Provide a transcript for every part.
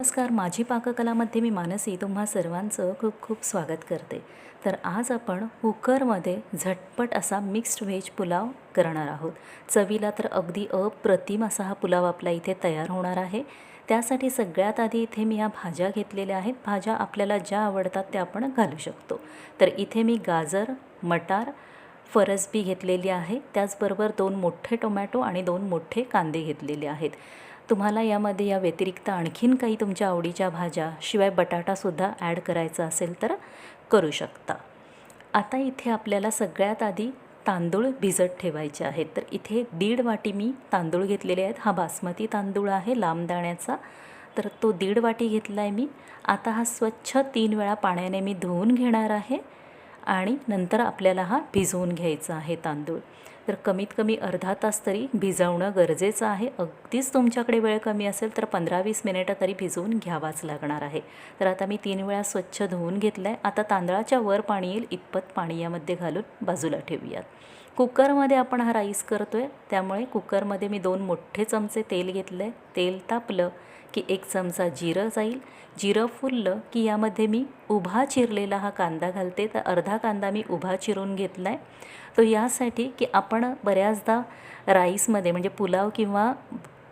नमस्कार माझी पाककलामध्ये मी मानसी तुम्हा सर्वांचं खूप खूप स्वागत करते. तर आज आपण कुकरमध्ये झटपट असा मिक्स्ड व्हेज पुलाव करणार आहोत. चवीला तर अगदी अप्रतिम असा हा पुलाव आपला इथे तयार होणार आहे. त्यासाठी सगळ्यात आधी इथे मी या भाज्या घेतलेल्या आहेत. भाज्या आपल्याला ज्या आवडतात त्या आपण घालू शकतो. तर इथे मी गाजर मटार फरसबी घेतलेली आहे. त्याचबरोबर दोन मोठे टोमॅटो आणि दोन मोठे कांदे घेतलेले आहेत. तुम्हाला यामध्ये या व्यतिरिक्त आणखीन काही तुमच्या आवडीच्या भाज्या शिवाय बटाटासुद्धा ॲड करायचा असेल तर करू शकता. आता इथे आपल्याला सगळ्यात आधी तांदूळ भिजत ठेवायचे आहेत. तर इथे दीड वाटी मी तांदूळ घेतलेले आहेत. हा बासमती तांदूळ आहे लांब दाण्याचा. तर तो दीड वाटी घेतला आहे मी. आता हा स्वच्छ तीन वेळा पाण्याने मी धुवून घेणार आहे आणि नंतर आपल्याला हा भिजवून घ्यायचा आहे तांदूळ. तर कमीत कमी अर्धा तास तरी भिजवणं गरजेचं आहे. अगदीच तुमच्याकडे वेळ कमी असेल तर पंधरा वीस मिनिटं तरी भिजवून घ्यावाच लागणार आहे. तर आता मी तीन वेळा स्वच्छ धुवून घेतलं आहे आता तांदळाच्या वर पाणी येईल. इतपत पाणी यामध्ये घालून बाजूला ठेवूयात. कुकरमध्ये आपण हा राईस करतो आहे त्यामुळे कुकरमध्ये मी दोन मोठे चमचे तेल घेतलं आहे तेल तापलं. की एक चमचा जिरं जाईल. जिरं फुललं की यामध्ये मी उभा चिरलेला हा कांदा घालते. तर अर्धा कांदा मी उभा चिरून घेतला आहे तो यासाठी की आपण बऱ्याचदा राईसमध्ये म्हणजे पुलाव किंवा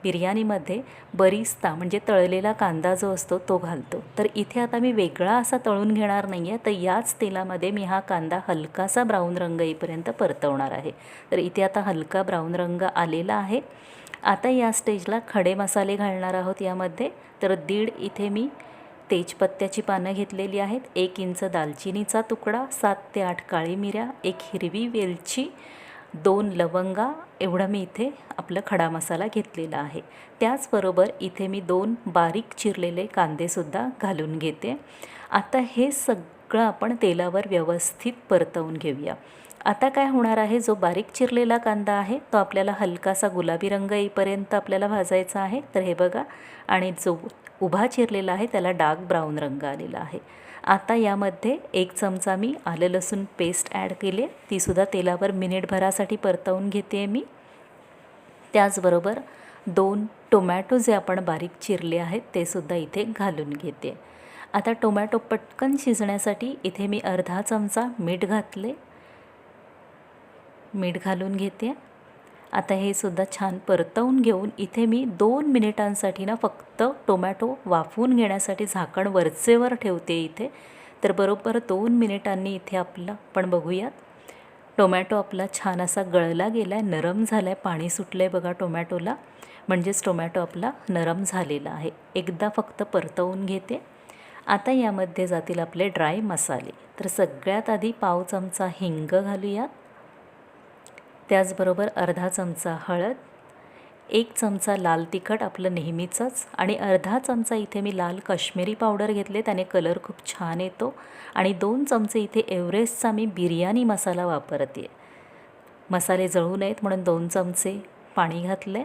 बिर्याणीमध्ये बरिस्ता म्हणजे तळलेला कांदा जो असतो तो घालतो. तर इथे आता मी वेगळा असा तळून घेणार नाही आहे तर याच तेलामध्ये मी हा कांदा हलकासा ब्राऊन रंग येईपर्यंत परतवणार आहे. तर इथे आता हलका ब्राऊन रंग आलेला आहे. आता या स्टेजला खडे मसाले घालणार आहोत यामध्ये. तर दीड इथे मी तेजपत्त्याची पानं घेतलेली आहेत. एक इंच दालचिनीचा तुकडा सात ते आठ काळी मिऱ्या एक हिरवी वेलची दोन लवंगा एवढं मी इथे आपलं खडा मसाला घेतलेला आहे. त्याचबरोबर इथे मी दोन बारीक चिरलेले कांदेसुद्धा घालून घेते. आता हे सगळं आपण तेलावर व्यवस्थित परतवून घेऊया. आता काय होणार आहे? जो बारीक चिरलेला कांदा आहे तो आपल्याला हलकासा गुलाबी रंग येईपर्यंत आपल्याला भाजायचा आहे. तर हे बघा. आणि जो उभा चिरलेला आहे त्याला डार्क ब्राऊन रंग आलेला आहे. आता यामध्ये एक चमचा मी आलं लसूण पेस्ट ॲड केली आहे. तीसुद्धा तेलावर मिनिटभरासाठी परतवून घेते मी. त्याचबरोबर दोन टोमॅटो जे आपण बारीक चिरले आहेत ते सुद्धा इथे घालून घेते. आता टोमॅटो पटकन शिजण्यासाठी इथे मी अर्धा चमचा मीठ घातले. मीठ घालून घेते. आता हे सुद्धा छान परतवून घेऊन इथे मी दोन मिनिटांसाठी ना फक्त टोमॅटो वाफवून घेण्यासाठी झाकण वरचेवर ठेवते इथे. तर बरोबर दोन मिनिटांनी इथे आपला पण बघूयात. टोमॅटो आपला छान असा गळला गेला आहे नरम झाला आहे पाणी सुटलं आहे बघा टोमॅटोला. म्हणजेच टोमॅटो आपला नरम झालेला आहे. एकदा फक्त परतवून घेते. आता यामध्ये जातील आपले ड्राय मसाले. तर सगळ्यात आधी पाव चमचा हिंग घालूयात. त्याचबरोबर अर्धा चमचा हळद एक चमचा लाल तिखट आपलं नेहमीचंच आणि अर्धा चमचा इथे मी लाल काश्मीरी पावडर घेतले त्याने कलर खूप छान येतो आणि दोन चमचे इथे एव्हरेस्टचा मी बिर्याणी मसाला वापरते. मसाले जळू नयेत म्हणून दोन चमचे पाणी घातले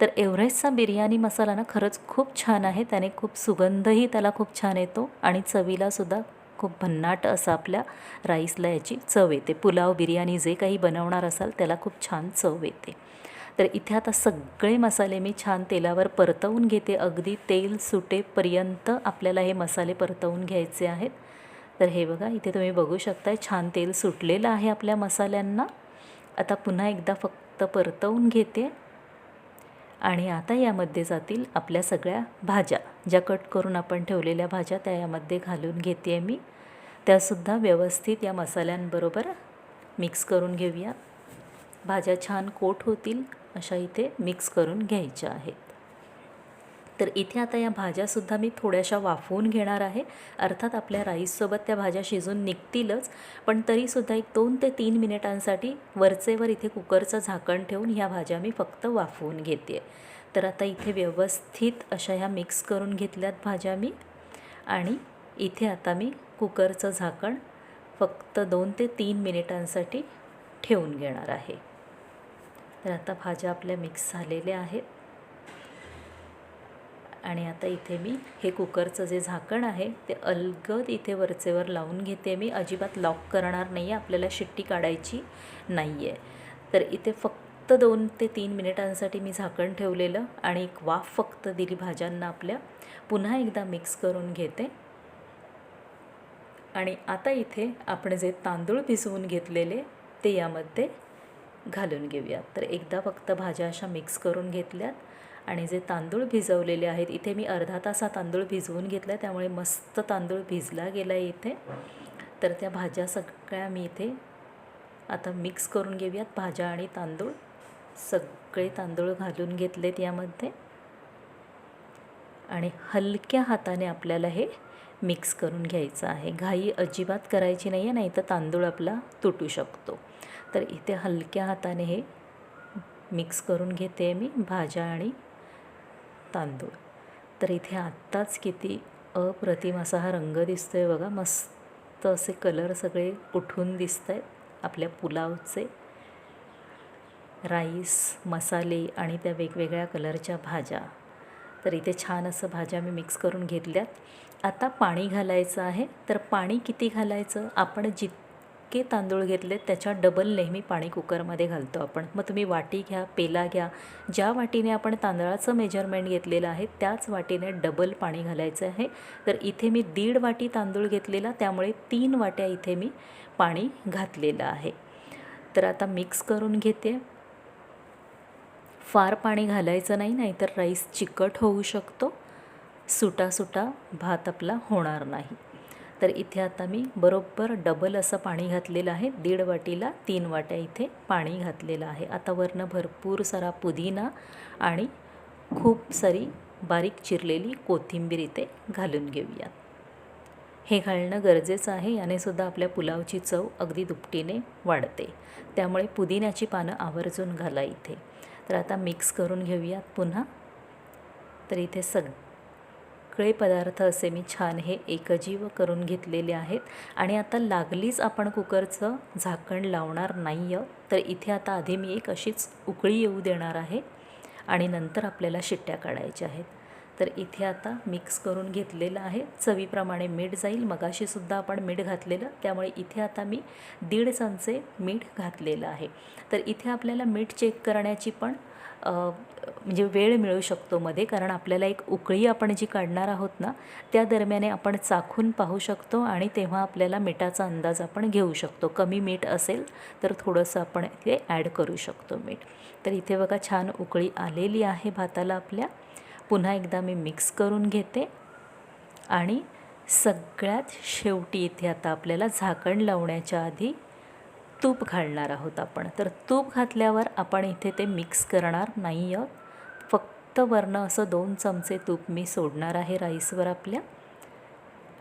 तर एव्हरेस्टचा बिर्याणी मसाला ना खरंच खूप छान आहे त्याने खूप सुगंधही त्याला खूप छान येतो आणि चवीलासुद्धा खूप भन्नाट असं आपल्या राईसला याची चव येते. पुलाव बिर्याणी जे काही बनवणार असाल त्याला खूप छान चव येते. तर इथे आता सगळे मसाले मी छान तेलावर परतवून घेते. अगदी तेल सुटेपर्यंत आपल्याला हे मसाले परतवून घ्यायचे आहेत. तर हे बघा इथे तुम्ही बघू शकताय छान तेल सुटलेलं आहे आपल्या मसाल्यांना. आता पुन्हा एकदा फक्त परतवून घेते. आणि आता यामध्ये जातील आपल्या सगळ्या भाज्या. ज्या कट करून आपण ठेवलेल्या भाज्या त्या यामध्ये घालून घेते आहे मी. त्यासुद्धा व्यवस्थित या मसाल्यांबरोबर मिक्स करून घेऊया. भाज्या छान कोट होतील अशा इथे मिक्स करून घ्यायच्या आहेत. तर इथे आता या भाज्यासुद्धा मी थोड्याशा वाफवून घेणार आहे. अर्थात आपल्या राईससोबत त्या भाज्या शिजून निघतीलच. पण तरीसुद्धा एक दोन ते तीन मिनिटांसाठी वरचेवर इथे कुकरचं झाकण ठेवून ह्या भाज्या मी फक्त वाफवून घेते तर आता इथे व्यवस्थित अशा ह्या मिक्स करून घेतल्यात भाज्या मी. आणि इथे आता मी कुकरचं झाकण फक्त दोन ते तीन मिनिटांसाठी ठेवून घेणार आहे. तर आता भाज्या आपल्या मिक्स झालेल्या आहेत. आणि आता इथे मी हे कुकरचं जे झाकण आहे ते अलगद इथे वरचेवर लावून घेते मी. अजिबात लॉक करणार नाही आहे आपल्याला शिट्टी काढायची नाही आहे तर इथे फक्त दोन ते तीन मिनिटांसाठी मी झाकण ठेवलेलं आणि एक वाफ फक्त दिली भाज्यांना आपल्या. पुन्हा एकदा मिक्स करून घेते. आणि आता इथे आपण जे तांदूळ भिजवून घेतलेले ते यामध्ये घालून घेऊयात. तर एकदा फक्त भाज्या अशा मिक्स करून घेतल्यात. आणि जे तांदूळ भिजवलेले आहेत इथे मी अर्धा तास हा तांदूळ भिजवून घेतला त्यामुळे मस्त तांदूळ भिजला गेला आहे इथे. तर त्या भाज्या सगळ्या मी इथे आता मिक्स करून घेऊयात भाज्या आणि तांदूळ. सगळे तांदूळ घालून घेतलेत यामध्ये. आणि हलक्या हाताने आपल्याला हे मिक्स करून घ्यायचं आहे. घाई अजिबात करायची नाही आहे नाही तर तांदूळ आपला तुटू शकतो. तर इथे हलक्या हाताने हे मिक्स करून घेते मी भाज्या आणि तांदूळ. तर इथे आत्ताच किती अप्रतिम असा हा रंग दिसतो आहे बघा. मस्त असे कलर सगळे उठून दिसत आहेत आपल्या पुलावचे. राईस मसाले आणि त्या वेगवेगळ्या कलरच्या भाज्या. तर इथे छान असं भाज्या मी मिक्स करून घेतल्यात. आता पाणी घालायचं आहे. तर पाणी किती घालायचं? आपण इतके तांदूळ घेतले त्याच्या डबल नेहमी पाणी कुकरमध्ये घालतो आपण. मग तुम्ही वाटी घ्या पेला घ्या. ज्या वाटीने आपण तांदळाचं मेजरमेंट घेतलेलं आहे त्याच वाटीने डबल पाणी घालायचं आहे. तर इथे मी दीड वाटी तांदूळ घेतलेला त्यामुळे तीन वाट्या इथे मी पाणी घातलेलं आहे. तर आता मिक्स करून घेते. फार पाणी घालायचं नाही नाहीतर राईस चिकट होऊ शकतो. सुटा सुटा भात आपला होणार नाही. तर इथे आता मी बरोबर डबल असं पाणी घातलेलं आहे. दीड वाटीला तीन वाट्या इथे पाणी घातलेलं आहे. आता वरनं भरपूर सारा पुदिना आणि खूप सारी बारीक चिरलेली कोथिंबीर इथे घालून घेऊयात. हे घालणं गरजेचं आहे. यानेसुद्धा आपल्या पुलावची चव अगदी दुपटीने वाढते. त्यामुळे पुदिन्याची पानं आवर्जून घाला इथे. तर आता मिक्स करून घेऊयात पुन्हा. तर इथे सग सगळे पदार्थ असे मी छान हे एकजीव करून घेतलेले आहेत. आणि आता लागलीच आपण कुकरचं झाकण लावणार नाही आहे तर इथे आता आधी मी एक अशीच उकळी येऊ देणार आहे आणि नंतर आपल्याला शिट्ट्या काढायच्या आहेत. तर इथे आता मिक्स करून घेतलेलं आहे. चवीप्रमाणे मीठ जाईल. मगाशीसुद्धा आपण मीठ घातलेलं त्यामुळे इथे आता मी दीड चमचे मीठ घातलेलं आहे. तर इथे आपल्याला मीठ चेक करण्याची पण म्हणजे वेळ मिळू शकतो मध्ये कारण आपल्याला एक उकळी आपण जी काढणार आहोत ना त्या दरम्याने आपण चाखून पाहू शकतो आणि तेव्हा आपल्याला मिठाचा अंदाज आपण घेऊ शकतो. कमी मीठ असेल तर थोडंसं आपण ते ॲड करू शकतो मीठ. तर इथे बघा छान उकळी आलेली आहे भाताला आपल्या. पुन्हा एकदा मी मिक्स करून घेते. आणि सगळ्यात शेवटी इथे आता आपल्याला झाकण लावण्याच्या आधी तूप घालणार आहोत आपण. तर तूप घातल्यावर आपण इथे ते मिक्स करणार नाही आहोत फक्त वरनं असं दोन चमचे तूप मी सोडणार आहे राईसवर आपल्या.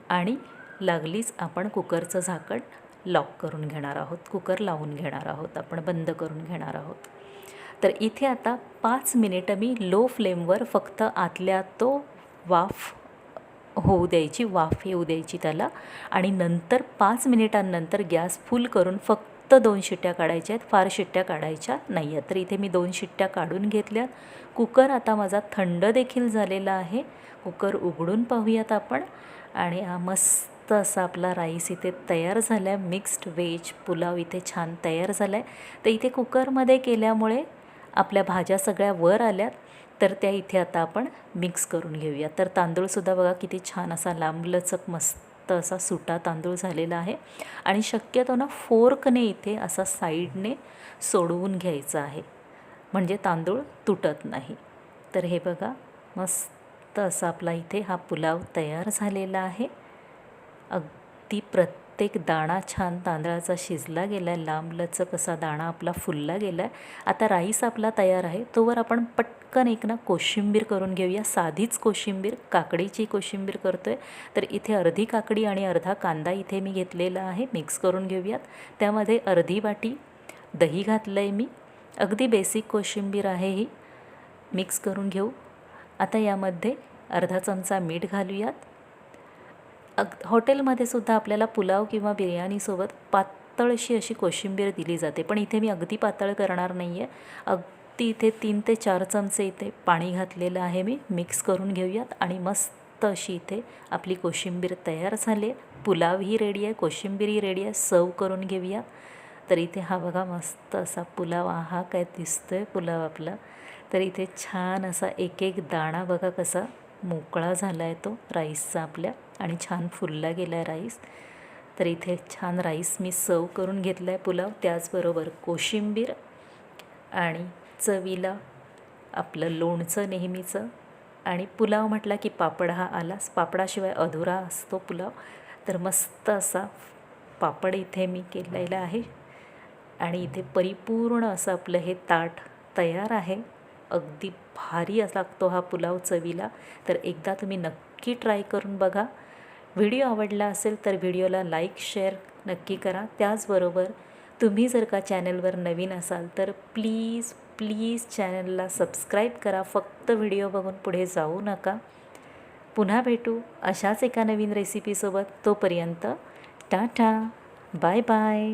आणि लागलीच आपण कुकरचं झाकण लॉक करून घेणार आहोत. कुकर लावून घेणार आहोत. आपण बंद करून घेणार आहोत. तर इथे आता पाच मिनिटं मी लो फ्लेमवर फक्त आतल्या तो वाफ होऊ द्यायची वाफ येऊ द्यायची त्याला. आणि नंतर पाच मिनिटांनंतर गॅस फुल करून फक्त फक्त दोन शिट्ट्या काढायच्या आहेत. फार शिट्ट्या काढायच्या नाही आहेत तर इथे मी दोन शिट्ट्या काढून घेतल्यात कुकर आता माझा थंड देखील झालेला आहे. कुकर उघडून पाहूयात आपण. आणि हा मस्त असा आपला राईस इथे तयार झाला आहे मिक्स्ड व्हेज पुलाव इथे छान तयार झाला आहे तर इथे कुकरमध्ये केल्यामुळे आपल्या भाज्या सगळ्या वर आल्यात. तर त्या इथे आता आपण मिक्स करून घेऊया. तर तांदूळसुद्धा बघा किती छान असा लांबलचक मस्त असा सुटा तांदूळ झालेला आहे. आणि शक्यतो ना फोर्कने इथे असा साईडने सोडवून घ्यायचा आहे. म्हणजे तांदूळ तुटत नाही. तर हे बघा मस्त असा आपला इथे हा पुलाव तयार झालेला आहे. अगदी प्रत्येक दाणा छान तांदळाचा शिजला गेला आहे लांबलचक असा दाणा आपला फुलला गेला आहे आता राईस आपला तयार आहे. तोवर आपण पट पटकन एक ना कोशिंबीर करून घेऊया. साधीच कोशिंबीर काकडीची कोशिंबीर करतो आहे तर इथे अर्धी काकडी आणि अर्धा कांदा इथे मी घेतलेला आहे. मिक्स करून घेऊयात. त्यामध्ये अर्धी वाटी दही घातलं आहे मी. अगदी बेसिक कोशिंबीर आहे ही. मिक्स करून घेऊ. आता यामध्ये अर्धा चमचा मीठ घालूयात. अग हॉटेलमध्ये सुद्धा आपल्याला पुलाव किंवा बिर्याणीसोबत पातळशी अशी कोशिंबीर दिली जाते. पण इथे मी अगदी पातळ करणार नाही आहे अग अगदी इथे तीन ते चार चमचे इथे पाणी घातलेलं आहे मी. मिक्स करून घेऊयात आणि मस्त अशी इथे आपली कोशिंबीर तयार झाली आहे. पुलावही रेडी आहे. कोशिंबीरही रेडी आहे. सर्व करून घेऊया. तर इथे हा बघा मस्त असा पुलाव हा काय दिसतो आहे पुलाव आपला. तर इथे छान असा एक एक दाणा बघा कसा मोकळा झाला आहे तो राईसचा आपल्या आणि छान फुलला गेला आहे राईस. तर इथे छान राईस मी सर्व करून घेतला आहे पुलाव. त्याचबरोबर कोशिंबीर आणि चवीला आपलं लोणचं नेहमीचं. आणि पुलाव म्हटला की पापड हा आलाच. पापडाशिवाय अधुरा असतो पुलाव. तर मस्त असा पापड इथे मी केलेला आहे. आणि इथे परिपूर्ण असं आपलं हे ताट तयार आहे. अगदी भारी लागतो हा पुलाव चवीला. तर एकदा तुम्ही नक्की ट्राय करून बघा. व्हिडिओ आवडला असेल तर व्हिडिओला लाईक शेअर नक्की करा. त्याचबरोबर तुम्ही जर का चॅनलवर नवीन असाल तर प्लीज प्लीज चॅनलला सबस्क्राईब करा. फक्त व्हिडिओ बघून पुढे जाऊ नका. पुन्हा भेटू अशाच एका नवीन रेसिपीसोबत तोपर्यंत टाटा. Bye bye.